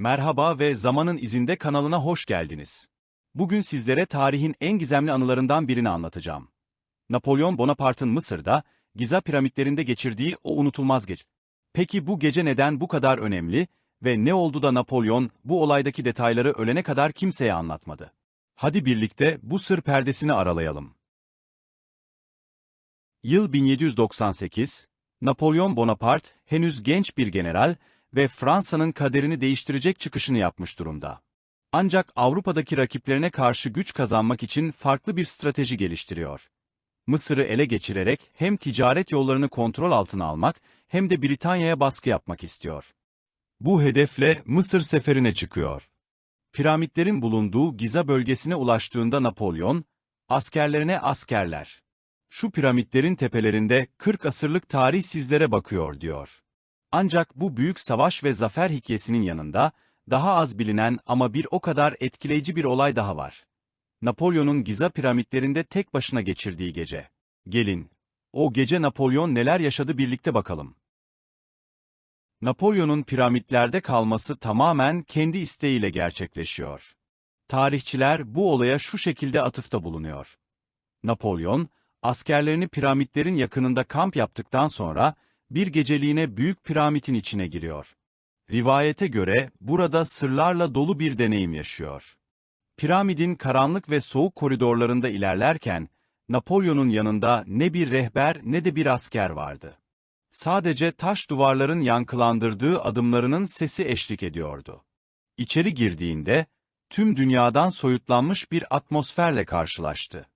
Merhaba ve Zamanın İzinde kanalına hoş geldiniz. Bugün sizlere tarihin en gizemli anılarından birini anlatacağım. Napolyon Bonaparte'ın Mısır'da, Giza piramitlerinde geçirdiği o unutulmaz gece. Peki bu gece neden bu kadar önemli ve ne oldu da Napolyon bu olaydaki detayları ölene kadar kimseye anlatmadı? Hadi birlikte bu sır perdesini aralayalım. Yıl 1798, Napolyon Bonaparte henüz genç bir general ve Fransa'nın kaderini değiştirecek çıkışını yapmış durumda. Ancak Avrupa'daki rakiplerine karşı güç kazanmak için farklı bir strateji geliştiriyor. Mısır'ı ele geçirerek hem ticaret yollarını kontrol altına almak hem de Britanya'ya baskı yapmak istiyor. Bu hedefle Mısır seferine çıkıyor. Piramitlerin bulunduğu Giza bölgesine ulaştığında Napolyon, askerlerine askerler. Şu piramitlerin tepelerinde 40 asırlık tarih sizlere bakıyor diyor. Ancak bu büyük savaş ve zafer hikayesinin yanında, daha az bilinen ama bir o kadar etkileyici bir olay daha var. Napolyon'un Giza piramitlerinde tek başına geçirdiği gece. Gelin, o gece Napolyon neler yaşadı birlikte bakalım. Napolyon'un piramitlerde kalması tamamen kendi isteğiyle gerçekleşiyor. Tarihçiler bu olaya şu şekilde atıfta bulunuyor. Napolyon, askerlerini piramitlerin yakınında kamp yaptıktan sonra, bir geceliğine büyük piramidin içine giriyor. Rivayete göre burada sırlarla dolu bir deneyim yaşıyor. Piramidin karanlık ve soğuk koridorlarında ilerlerken, Napolyon'un yanında ne bir rehber ne de bir asker vardı. Sadece taş duvarların yankılandırdığı adımlarının sesi eşlik ediyordu. İçeri girdiğinde, tüm dünyadan soyutlanmış bir atmosferle karşılaştı.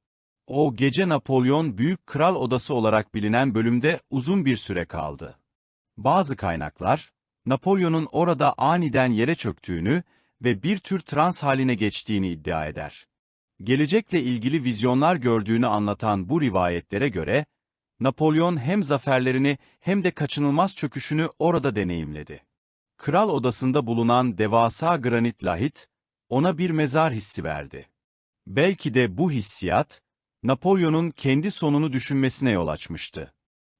O gece Napolyon Büyük Kral Odası olarak bilinen bölümde uzun bir süre kaldı. Bazı kaynaklar, Napolyon'un orada aniden yere çöktüğünü ve bir tür trans haline geçtiğini iddia eder. Gelecekle ilgili vizyonlar gördüğünü anlatan bu rivayetlere göre, Napolyon hem zaferlerini hem de kaçınılmaz çöküşünü orada deneyimledi. Kral odasında bulunan devasa granit lahit, ona bir mezar hissi verdi. Belki de bu hissiyat, Napolyon'un kendi sonunu düşünmesine yol açmıştı.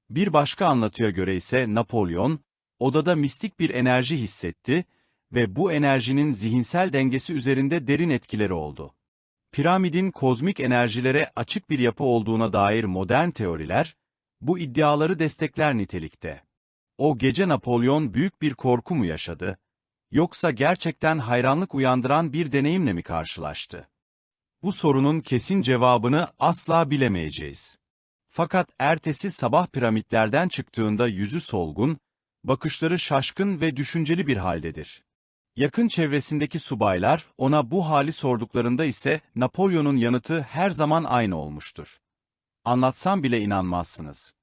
Bir başka anlatıya göre ise Napolyon, odada mistik bir enerji hissetti ve bu enerjinin zihinsel dengesi üzerinde derin etkileri oldu. Piramidin kozmik enerjilere açık bir yapı olduğuna dair modern teoriler, bu iddiaları destekler nitelikte. O gece Napolyon büyük bir korku mu yaşadı, yoksa gerçekten hayranlık uyandıran bir deneyimle mi karşılaştı? Bu sorunun kesin cevabını asla bilemeyeceğiz. Fakat ertesi sabah piramitlerden çıktığında yüzü solgun, bakışları şaşkın ve düşünceli bir haldedir. Yakın çevresindeki subaylar ona bu hali sorduklarında ise Napolyon'un yanıtı her zaman aynı olmuştur. Anlatsam bile inanmazsınız.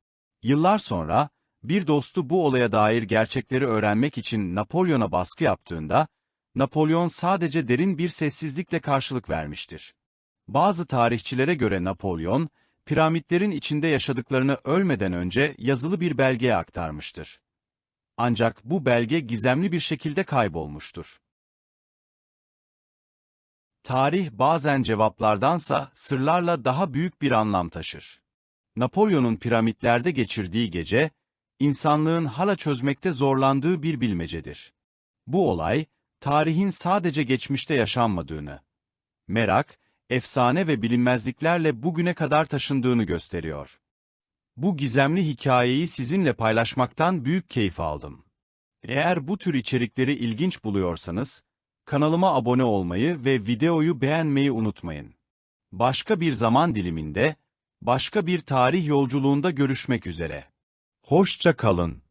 Yıllar sonra, bir dostu bu olaya dair gerçekleri öğrenmek için Napolyon'a baskı yaptığında, Napolyon sadece derin bir sessizlikle karşılık vermiştir. Bazı tarihçilere göre Napolyon, piramitlerin içinde yaşadıklarını ölmeden önce yazılı bir belgeye aktarmıştır. Ancak bu belge gizemli bir şekilde kaybolmuştur. Tarih bazen cevaplardansa sırlarla daha büyük bir anlam taşır. Napolyon'un piramitlerde geçirdiği gece, insanlığın hala çözmekte zorlandığı bir bilmecedir. Bu olay, tarihin sadece geçmişte yaşanmadığını, merak, efsane ve bilinmezliklerle bugüne kadar taşındığını gösteriyor. Bu gizemli hikayeyi sizinle paylaşmaktan büyük keyif aldım. Eğer bu tür içerikleri ilginç buluyorsanız, kanalıma abone olmayı ve videoyu beğenmeyi unutmayın. Başka bir zaman diliminde, başka bir tarih yolculuğunda görüşmek üzere. Hoşça kalın.